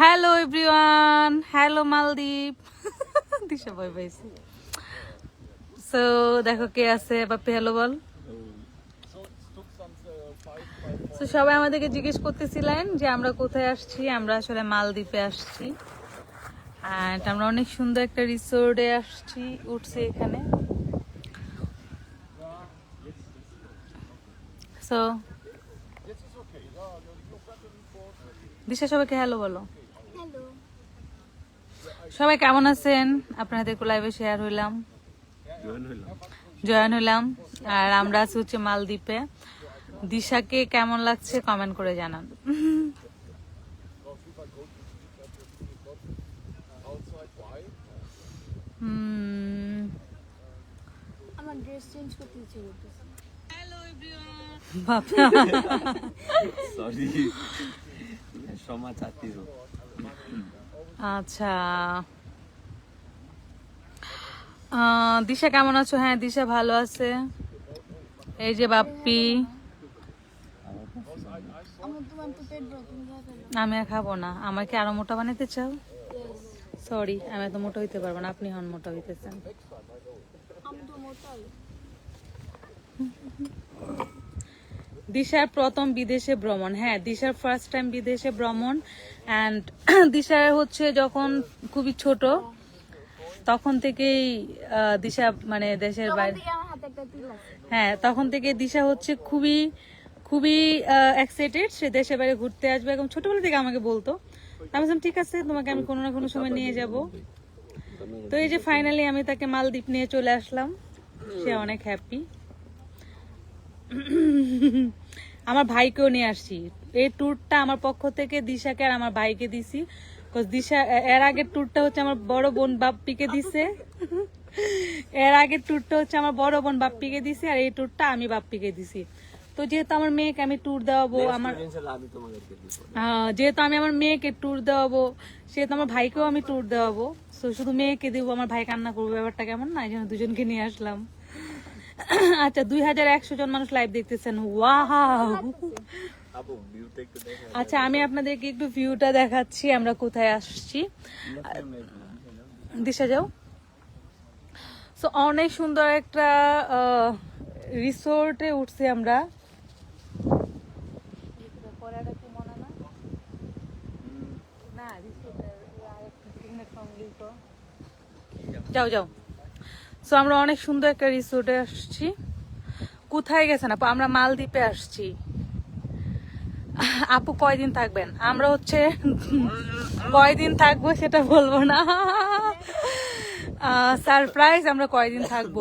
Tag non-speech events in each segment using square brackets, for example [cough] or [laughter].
Hello everyone hello মালদ্বীপ দিশা ভয় পাইছি। সো দেখো কে আছে? বাপি হ্যালো বল। তো সবাই আমাদেরকে জিজ্ঞেস করতেছিলেন যে আমরা কোথায় আসছি? আমরা আসলে মালদ্বীপে আসছি। অ্যান্ড আমরা অনেক সুন্দর একটা রিসোর্টে আসছি, উঠছি এখানে। সো দিশা সবাইকে হ্যালো বলো। সবাই কেমন আছেন? আপনাদের লাইভে শেয়ার হইলাম। জয়েন হইলাম। আর আমরা আছি হচ্ছে মালদ্বীপে। দিশাকে কেমন লাগছে কমেন্ট করে জানান। [laughs] আচ্ছা। দিশা কেমন আছো? হ্যাঁ দিশা ভালো আছে। এই যে বাপ্পি। তো আমি আর খাব না। আমাকে আরও মোটা বানাতে চাও? সরি আমি এত মোটা হইতে পারব না। আপনি হন মোটা হইতেছেন। তো দিশার প্রথম বিদেশে ভ্রমণ। হ্যাঁ দিশার ফার্স্ট টাইম বিদেশে ভ্রমণ অ্যান্ড [clears throat] দিশার হচ্ছে যখন খুবই ছোট তখন থেকেই দিশা মানে দেশের বাইরে হ্যাঁ তখন থেকে দিশা হচ্ছে খুবই খুবই এক্সাইটেড সে দেশের বাইরে ঘুরতে আসবে এবং ছোটবেলা থেকে আমাকে বলতো আমি বললাম ঠিক আছে তোমাকে আমি কোনো না কোনো সময় নিয়ে যাব। তো এই যে ফাইনালি আমি তাকে মালদ্বীপ নিয়ে চলে আসলাম সে অনেক হ্যাপি [clears throat] আমার ভাইকেও নিয়ে আসছি। এই ট্যুরটা আমার পক্ষ থেকে দিশাকে আর আমার ভাইকে দিছি। দিশা এর আগের ট্যুরটা হচ্ছে আমার বড় বোন বাপ্পিকে দিছে। এর আগের ট্যুরটা হচ্ছে আমার বড় বোন বাপ্পিকে দিছি আর এই ট্যুরটা আমি বাপ্পিকে দিছি। তো যেহেতু আমার মেয়েকে আমি ট্যুর দেওয়াবো আমার আহ, যেহেতু আমি আমার মেয়েকে ট্যুর দেওয়াবো সেহেতু আমার ভাইকেও আমি ট্যুর দেওয়াবো। তো শুধু মেয়েকে দেবো আমার ভাই কান্না করব ব্যাপারটা কেমন না? এই জন্য দুজনকে নিয়ে আসলাম। আচ্ছা দুই হাজার একশো জন মানুষ লাইভ দেখতেছেন। ওয়াও আচ্ছা আমি আপনাদেরকে একটু ভিউটা দেখাচ্ছি আমরা কোথায় আসছি। দিশা যাও। সো অনেক সুন্দর একটা রিসোর্টে উঠছি আমরা। যাও যাও। সো আমরা অনেক সুন্দর একটা রিসোর্টে আসছি। কোথায় গেছেন আপু? আমরা মালদ্বীপে আসছি। আপু কয়দিন থাকবেন? আমরা হচ্ছে কয়দিন থাকব সেটা বলব না। সারপ্রাইজ আমরা কয়দিন থাকব?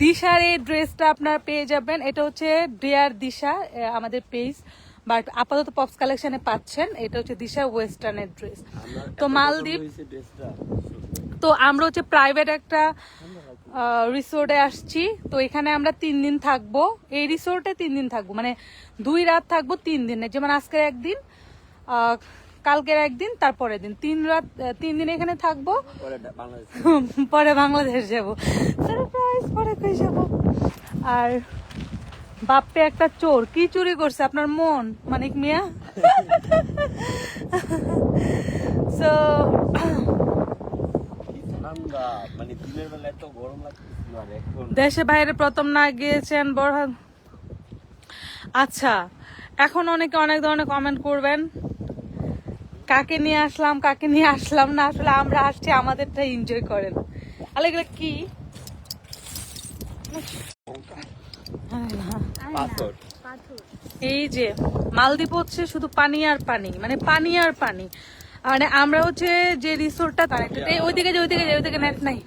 দিশার এই ড্রেসটা আপনারা পেয়ে যাবেন। এটা হচ্ছে ডিয়ার দিশা আমাদের পেজ বাট আপাতত পপস কালেকশনে পাচ্ছেন এটা হচ্ছে দিশা ওয়েস্টার্নের ড্রেস। তো মালদ্বীপ তো আমরা হচ্ছে প্রাইভেট একটা রিসোর্টে আসছি। তো এখানে আমরা তিন দিন থাকব। এই রিসোর্টে তিন দিন থাকব। মানে দুই রাত থাকব তিন দিনে। যেমন আজকের একদিন কালকের একদিন তারপরের দিন। তিন রাত তিন দিন এখানে থাকব। পরে [laughs] বাংলাদেশ যাব। সারপ্রাইজ পরে যাব? আর বাপ্পে একটা চোর কি চুরি করছে আপনার মন মানিক মিয়া? সো মানে আর দেশে বাইরে প্রথম না গিয়েছেন বড় আচ্ছা এখন অনেকে অনেক ধরনের কমেন্ট করবেন। কাকে নিয়ে আসলাম কাকে নিয়ে আসলাম না আসলে আমরা আসছি আমাদেরটা এনজয় করেন। আলে এগুলো কি? পাথর। এই যে মালদ্বীপ হচ্ছে শুধু পানি আর পানি মানে পানি আর পানি। মানে আমরা হচ্ছে যে রিসোর্টটা কানেক্টেড এই ওইদিকে যে ওইদিকে যে ওইদিকে নেট নাই।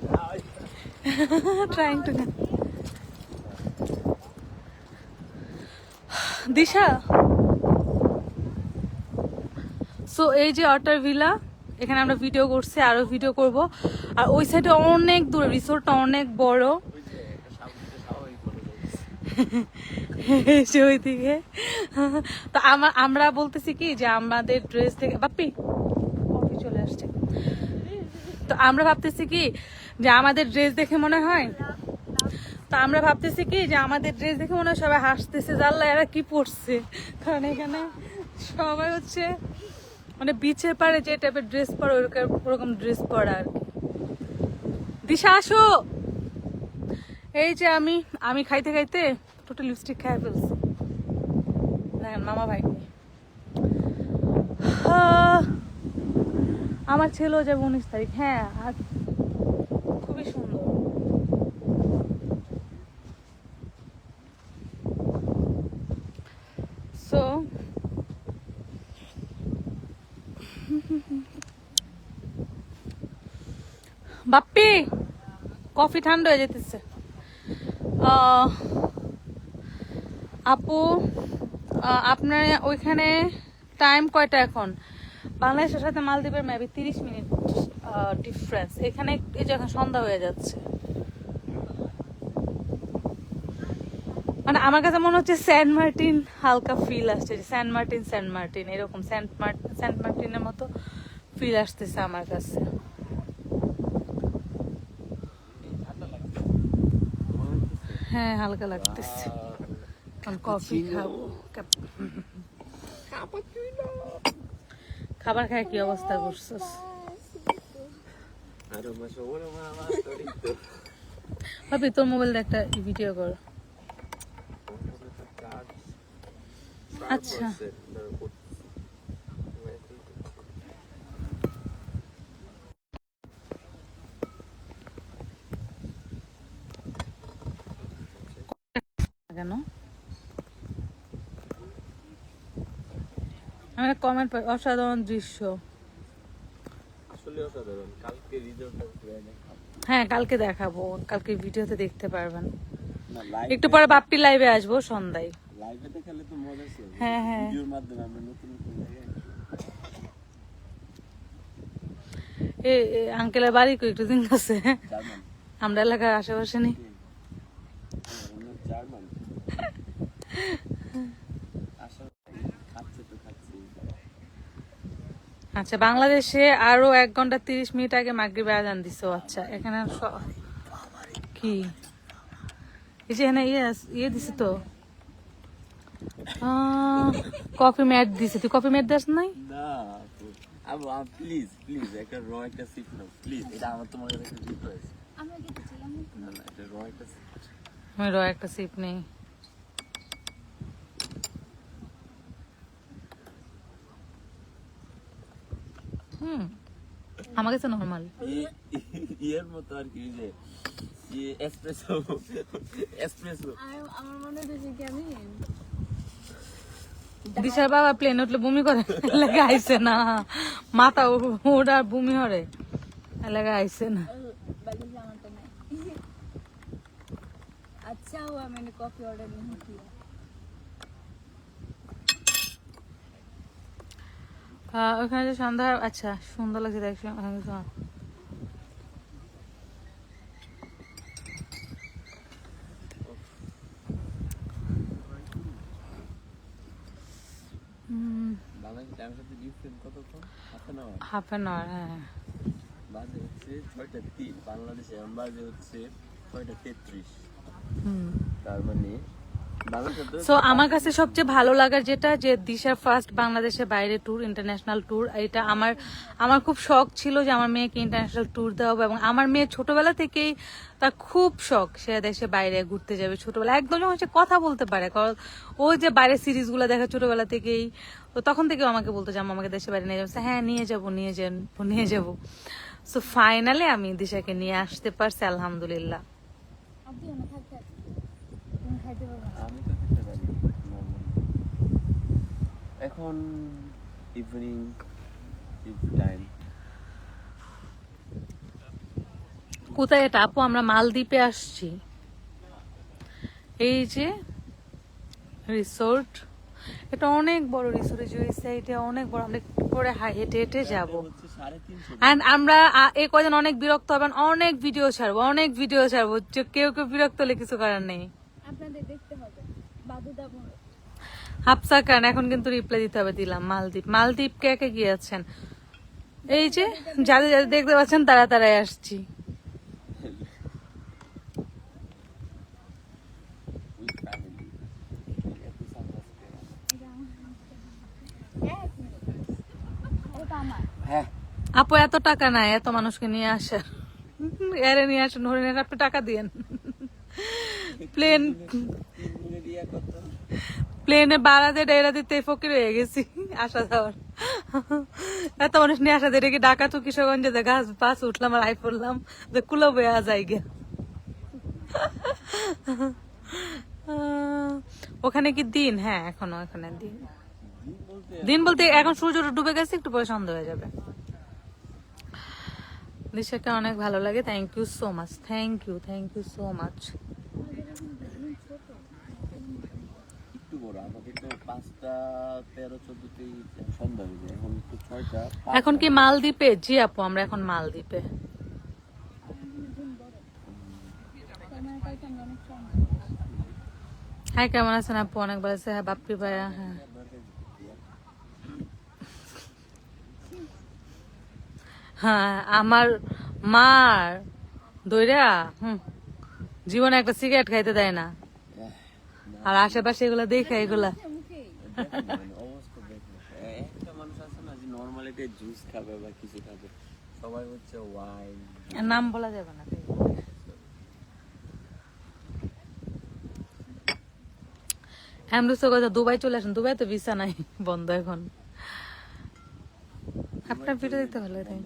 Trying to Disha? সো এই যে অটার ভিলা এখানে আমরা ভিডিও করছি আরও ভিডিও করব। আর ওই সাইডে অনেক দূরে রিসোর্টটা অনেক বড়। এসে তো আমা- আমরা বলতেছি কি যে আমাদের ড্রেস থেকে বাপ্পি কফি চলে আসছে। তো আমরা ভাবতেছি কি যে আমাদের ড্রেস দেখে মনে হয়? তো আমরা ভাবতেছি কি যে আমাদের ড্রেস দেখে মনে হয় সবাই হাসতেছে জানলা এরা কি পরছে? কারণ এখানে সবাই হচ্ছে মানে বিচের পারে যে টাইপের ড্রেস পরে ওরকম ড্রেস পরা আর কি। দিশা, আসো। এই যে আমি আমি খাইতে খাইতে টোটাল লিপস্টিক খাই ফেলছি দেখেন মামা ভাই। আমার ছেলেও যাবে উনিশ তারিখ। হ্যাঁ আর খুবই সুন্দর। সো বাপ্পি কফি ঠান্ডা হয়ে যেতেছে। আহ, আপু আপনার ওইখানে টাইম কয়টা এখন? বাংলাদেশের সাথে মালদ্বীপের মেবি তিরিশ মিনিট ডিফারেন্স এখানে এই যে এখন সন্ধ্যা হয়ে যাচ্ছে। মানে আমার কাছে মনে হচ্ছে স্যান্ট মার্টিন হালকা ফিল আসছে স্যান্ট মার্টিন স্যান্ট মার্টিন, এরকম স্যান্ট মার্টিন স্যান্ট মার্টিনের মতো ফিল আসতেছে আমার কাছে। হ্যাঁ হালকা লাগতেছে। কফি খাব খাবার খায় কি অবস্থা করছিস? ভাবি তোর মোবাইলটা একটা ভিডিও কর। আচ্ছা। কেন আমি কমেন্ট পাই অসাধারণ দৃশ্য। আসলে অসাধারণ। কালকে রিজল্টটা হ্যাঁ কালকে দেখাবো। কালকে ভিডিওতে দেখতে পারবেন। একটু পরে বাপ্পি লাইভে আসব সন্ধ্যায়। লাইভে দেখালে তো মজা ছিল। হ্যাঁ, হ্যাঁ। ভিডিওর মাধ্যমে আমরা নতুন নতুন এ এ, আঙ্কেলের বাড়ি কই? একটু দিন কাছে জার্মান। আমরা এলাকার আশেপাশে নেই জার্মান আসলে খাচ্ছে তো খাচ্ছি আচ্ছা বাংলাদেশে আরও এক ঘণ্টা তিরিশ মিনিট আগে মাগরিবে আজান দিছো আচ্ছা এখানে স- কি? এই যে এখানে ইয়ে ইয়ে দিছে তো। কফি ম্যাট দিছে তুই কফি ম্যাট দাস নাই? প্লিজ প্লিজ একটা র একটা নাও প্লিজ এটা আমার তোমার কাছে। আমি র একটা সিপ নেই। আমাকে আমার কাছে নর্মাল ইয়ের মতো আর কি যে এসপ্রেসো এসপ্রেসো আমার মনে হচ্ছে কি আমি দিশার বাবা প্লেন উঠলে বমি করে এলাকা আইসে না। মাথা ওটা বমি হরে এলাকা আইসে না। আচ্ছা ও আমি কফি অর্ডার নিয়ে ওখানে যে সন্ধ্যা আচ্ছা সুন্দর লাগছে দেখ আমি তো বাংলাদেশ টাইমের সাথে ডিফারেন্ট কতক্ষণ? হাফ অ্যান আওয়ার হ্যাঁ। বাজে হচ্ছে ছয়টা তিন। বাংলাদেশে এখন বাজে হচ্ছে ছয়টা তেত্রিশ। হুম। তার মানে সো আমার কাছে সবচেয়ে ভালো লাগার যেটা, যে দিশার ফার্স্ট বাংলাদেশের বাইরে ট্যুর ইন্টারন্যাশনাল ট্যুর এটা আমার আমার খুব শখ ছিল যে আমার মেয়েকে ইন্টারন্যাশনাল ট্যুর দেওয়া হবে এবং আমার মেয়ে ছোটবেলা থেকেই তার খুব শখ সে দেশে বাইরে ঘুরতে যাবে ছোটবেলা। একদম যখন সে কথা বলতে পারে, কারণ ও যে বাইরের সিরিজগুলো দেখে ছোটবেলা থেকেই, তো তখন থেকেও আমাকে বলতো যে আমাকে দেশে বাইরে নিয়ে যাব হ্যাঁ নিয়ে যাব নিয়ে যাব নিয়ে যাব। সো ফাইনালি আমি দিশাকে নিয়ে আসতে পারছি, আলহামদুলিল্লাহ। আমি তো খেতে পারি এখন ইভিনিং টাইম কোথায় এটা? আপু আমরা মালদ্বীপে আসছি। এই যে রিসোর্ট এটা অনেক বড় রিসোর্ট যে সাইডে অনেক বড়। আমরা একটু করে হেঁটে হেঁটে যাব। অ্যান্ড আমরা এ কয়দিন অনেক বিরক্ত হবেন অনেক ভিডিও ছাড়বো অনেক ভিডিও ছাড়বো। কেউ কেউ বিরক্ত হলে কিছু করার নেই। আপনাদের দেখতে হবে। বাধ্যতামূলক হাফসা খান এখন কিন্তু রিপ্লাই দিতে হবে দিলাম মালদ্বীপ। মালদ্বীপ কে কে গিয়েছেন? এই যে যাদের যাদের দেখতে পাচ্ছেন তারা তারাই আসছি। হ্যাঁ। আপু এত টাকা নাই এত মানুষকে নিয়ে আসার এরে নিয়ে আসেন হরিণের আপনি টাকা দিয়েন। প্লেন প্লেনে বাড়া দিয়ে ডেরা দিতে ফকির হয়ে গেছি, আসা যাওয়ার। এত মানুষ নিয়ে আসা কি ডাকা তো কিশোরগঞ্জে যে গাছ পাশ উঠলাম আর আই পড়লাম, যে কুলো বয়ে যাই গে ওখানে কি দিন? হ্যাঁ এখনও এখানে দিন। দিন বলতে এখন সূর্যটা ডুবে গেছে, একটু পরে সন্ধ্যা হয়ে যাবে। দিশাকে অনেক ভালো লাগে thank you so much thank you thank you so much একটু এখন কি মালদ্বীপে? জি আপু, আমরা এখন মালদ্বীপে। হ্যাঁ কেমন আছেন আপু? অনেক ভালো আছে হ্যাঁ বাপ্পি ভাইয়া হ্যাঁ। হ্যাঁ আমার মার দইরা, হুম, জীবনে একটা সিগারেট খাইতে দেয় না। আর আশেপাশে এগুলা দেখে এগুলা। নাম বলা যাবে না। অ্যামরুসের কথা দুবাই চলে আসেন। দুবাই তো ভিসা নাই, বন্ধ এখন। আপনার ভিডিও দিতে ভালো তাই।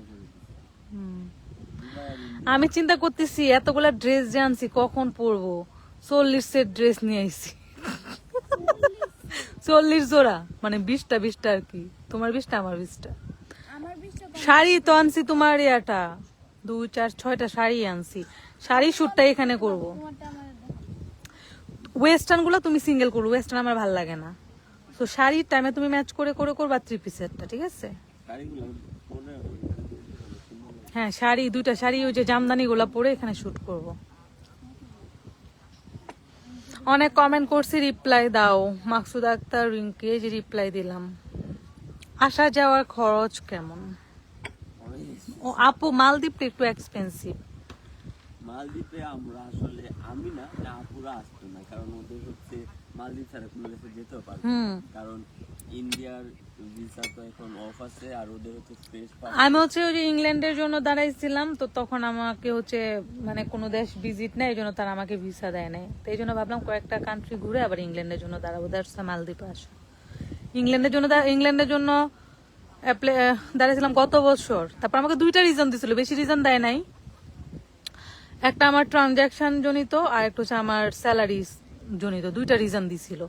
আমি চিন্তা করতেছি, এতগুলা ড্রেস যে আনছি, কখন পরবো? চল্লিশ সেট ড্রেস নিয়ে আইছি। [laughs] চল্লিশ জোড়া মানে বিশটা বিশটা আর কি। তোমার বিশটা আমার বিশটা। শাড়ি তো আনছি তোমার ইয়াটা দুই চার ছয়টা শাড়ি আনছি। শাড়ি শুটটা এখানে করব। ওয়েস্টার্নগুলো তুমি সিঙ্গেল করো ওয়েস্টার্ন আমার ভালো লাগে না। তো শাড়ির টাইমে তুমি ম্যাচ করে করে করবা থ্রি পিসেরটা ঠিক আছে? শাড়িগুলো হয় হ্যাঁ শাড়ি দুইটা শাড়ি ওই যে জামদানি গুলা পরে এখানে শুট করব। অনেক কমেন্ট করছি রিপ্লাই দাও। মাকসুদ আক্তার রিঙ্কি যে রিপ্লাই দিলাম। আসা যাওয়ার খরচ কেমন? ও আপু মালদ্বীপটা একটু এক্সপেন্সিভ মালদ্বীপে আমরা আসলে আমি না না আপুরা আসতো না কারণ ওদের হচ্ছে মালদ্বীপ ছাড়া কোনো দেশে যেতেও পারবে কারণ ইন্ডিয়ার ভিসা তো এখন অফ আছে আর ওদের হচ্ছে স্পেস আমি হচ্ছে ওই যে ইংল্যান্ডের জন্য দাঁড়াইছিলাম তো তখন আমাকে হচ্ছে মানে কোনো দেশ ভিজিট নেই এই জন্য তারা আমাকে ভিসা দেয় নাই। তো এই জন্য ভাবলাম কয়েকটা কান্ট্রি ঘুরে আবার ইংল্যান্ডের জন্য দাঁড়াবো দ্যাটস মালদ্বীপে আসো। ইংল্যান্ডের জন্য ইংল্যান্ডের জন্য আহ, দাঁড়াইছিলাম গত বছর তারপর আমাকে দুইটা রিজন দিছিল বেশি রিজন দেয় নাই। একটা আমার ট্রানজাকশন জনিত, আর একটা হচ্ছে আমার স্যালারি জনিত। দুইটা রিজন দিছিল।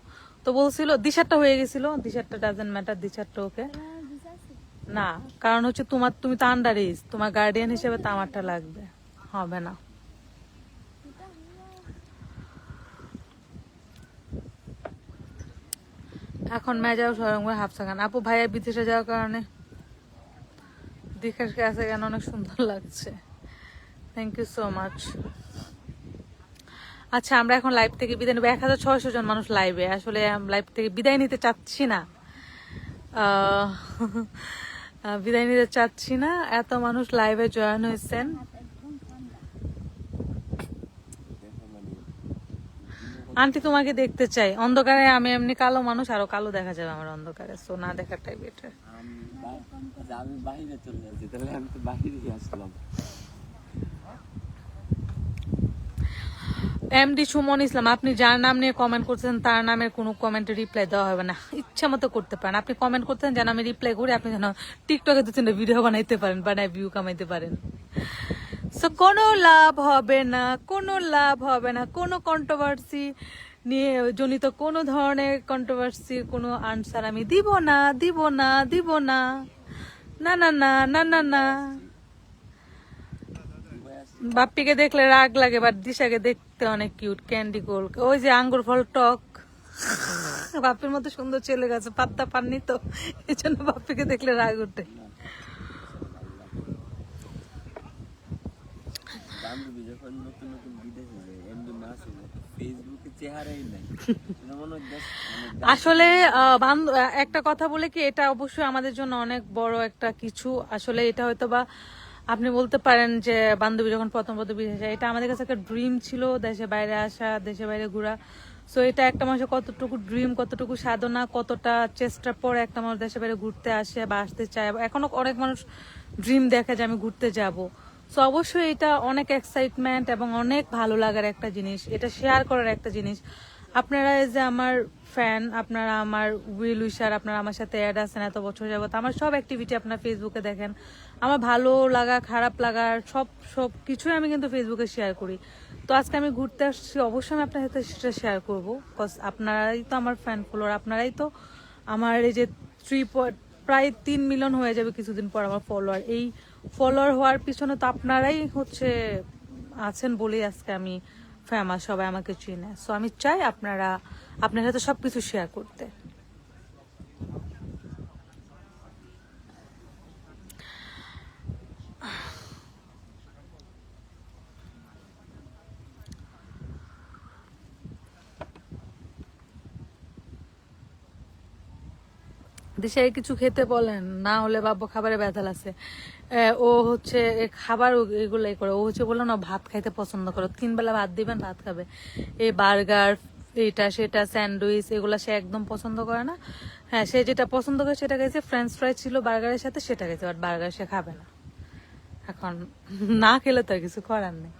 তো বলছিল, দিশারটা হয়ে গেছিল। দিশারটা ডাজেন্ট ম্যাটার দিশারটা ওকে না, কারণ হচ্ছে তোমার, তুমি তো আন্ডার এজ তোমার গার্ডিয়ান হিসেবে তো আমারটা লাগবে। হবে না। এখন মেজাও সরঙ্গ হাফসা খান। আপু, ভাইয়া বিদেশে যাওয়ার কারণে দীঘার কাছে কেন অনেক সুন্দর লাগছে? থ্যাংক ইউ সো মাচ আচ্ছা আমরা এখন লাইভ থেকে বিদায় নেব। এক হাজার ছয়শো জন মানুষ লাইভে আসলে লাইভ থেকে বিদায় নিতে চাচ্ছি না। বিদায় নিতে চাচ্ছি না। এত মানুষ লাইভে জয়েন হয়েছেন। আন্টি তোমাকে দেখতে চাই। অন্ধকারে আমি এমনি কালো মানুষ, আরও কালো দেখা যাবে আমার অন্ধকারে। সো না দেখাটাই বেটার আমি বাইরে চলে যাচ্ছি, তাহলে আমি তো বাইরেই আসলাম। এমডি সুমন ইসলাম, আপনি যার নাম নিয়ে কমেন্ট করছেন, তার নামের কোনো কমেন্টে রিপ্লাই দেওয়া হবে না। ইচ্ছা মতো করতে পারেন। আপনি কমেন্ট করতেন যেন আমি রিপ্লাই করি, আপনি যেন টিকটকে দু তিনটা ভিডিও বানাইতে পারেন, বানায় ভিউ কামাইতে পারেন। সো কোনো লাভ হবে না, কোনো লাভ হবে না। কোনো কন্ট্রোভার্সি নিয়ে জনিত কোনো ধরনের কন্ট্রোভার্সির কোনো আনসার আমি দিব না দিব না দিব না। না না না না না না। বাপ্পিকে দেখলে রাগ লাগে বাট দিশাকে দেখতে অনেক কিউট ক্যান্ডি গোল ওই যে আঙ্গুর ফল টক। বাপ্পির মতো সুন্দর ছেলে গেছে পাত্তা পাননি তো এই জন্য বাপ্পিকে দেখলে রাগ উঠে আসলে একটা কথা বলে কি এটা অবশ্যই আমাদের জন্য অনেক বড় একটা কিছু। আসলে এটা হয়তো বা আপনি বলতে পারেন যে বান্ধবী যখন প্রথম প্রথম বিদেশে এটা আমাদের কাছে একটা ড্রিম ছিল, দেশে বাইরে আসা, দেশে বাইরে ঘোরা। সো এটা একটা মানুষের কতটুকু ড্রিম কতটুকু সাধনা, কতটা চেষ্টার পর একটা মানুষ দেশে বাইরে ঘুরতে আসে বা আসতে চায়। এখনও অনেক মানুষ ড্রিম দেখে যে আমি ঘুরতে যাব। সো অবশ্যই এটা অনেক এক্সাইটমেন্ট এবং অনেক ভালো লাগার একটা জিনিস। এটা শেয়ার করার একটা জিনিস। আপনারা যে আমার ফ্যান আপনারা আমার উইল উইশার আপনারা আমার সাথে অ্যাড আছেন এত বছর যাবত, আমার সব অ্যাক্টিভিটি আপনার ফেসবুকে দেখেন। আমার ভালো লাগা, খারাপ লাগার সব সব কিছুই আমি কিন্তু ফেসবুকে শেয়ার করি। তো আজকে আমি ঘুরতে আসছি, অবশ্যই আমি আপনার সাথে সেটা শেয়ার করব কজ আপনারাই তো আমার ফ্যান ফলোয়ার আপনারাই তো আমার এই যে থ্রি প্রায় তিন মিলিয়ন হয়ে যাবে কিছুদিন পর আমার ফলোয়ার এই ফলোয়ার হওয়ার পিছনে তো আপনারাই হচ্ছে আছেন বলেই আজকে আমি ফেমাস সবাই আমাকে চিনে। সো আমি চাই আপনারা আপনার সাথে সবকিছু শেয়ার করতে। দিশাই কিছু খেতে বলেন, না হলে বাবু খাবারে ব্যথা আছে। ও হচ্ছে খাবার এগুলাই করে। ও হচ্ছে বলল, না, ভাত খাইতে পছন্দ করো। তিন বেলা ভাত দিবেন, ভাত খাবে। এই বার্গার, এটা, সেটা, স্যান্ডউইচ, এগুলা সে একদম পছন্দ করে না। হ্যাঁ সে যেটা পছন্দ করে সেটা গেছে ফ্রেঞ্চ ফ্রাই ছিল বার্গারের সাথে, সেটা গেছে বাট বার্গার সে খাবে না। এখন না খেলে তো কিছু করার নেই।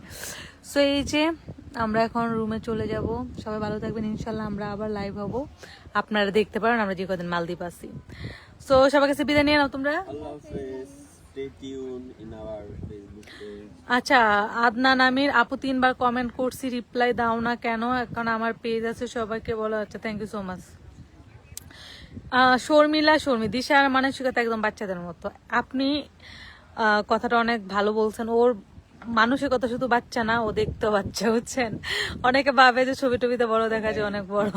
সো এই যে আমরা এখন রুমে চলে যাব। সবাই ভালো থাকবেন ইনশাল্লাহ আমরা আবার লাইভ হব। আপনারা দেখতে পারেন আমরা যে কদিন মালদ্বীপ আছি। সো সবার কাছে বিদায় নিয়ে নাও তোমরা। আচ্ছা আদনান আমির আপু তিনবার কমেন্ট করছি রিপ্লাই দাও না কেন? এখন আমার পেজ আছে সবাইকে বলো। আচ্ছা thank you so much Sharmila Sharmi দিশার মানসিকতা একদম বাচ্চাদের মতো। আপনি কথাটা অনেক ভালো বলছেন। ওর মানসিকতা শুধু বাচ্চা না ও দেখতেও বাচ্চা হচ্ছেন অনেকে ভাবে যে ছবি টবিতে বড় দেখা যায়, অনেক বড়।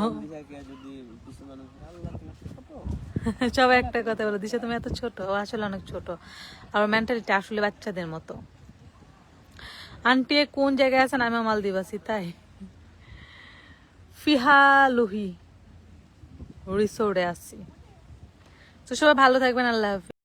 [laughs] সবাই একটা কথা বলো, দিশা, তুমি এত ছোট, ও আসলে অনেক ছোট। আর মেন্টালিটি আসলে বাচ্চাদের মতো। আন্টি কোন জায়গায় আছেন? আমি মালদ্বীপ আছি, তাই? ফিহা লুহি, রিসোর্টে আছি। তো সবাই ভালো থাকবেন, আল্লাহ হাফিজ।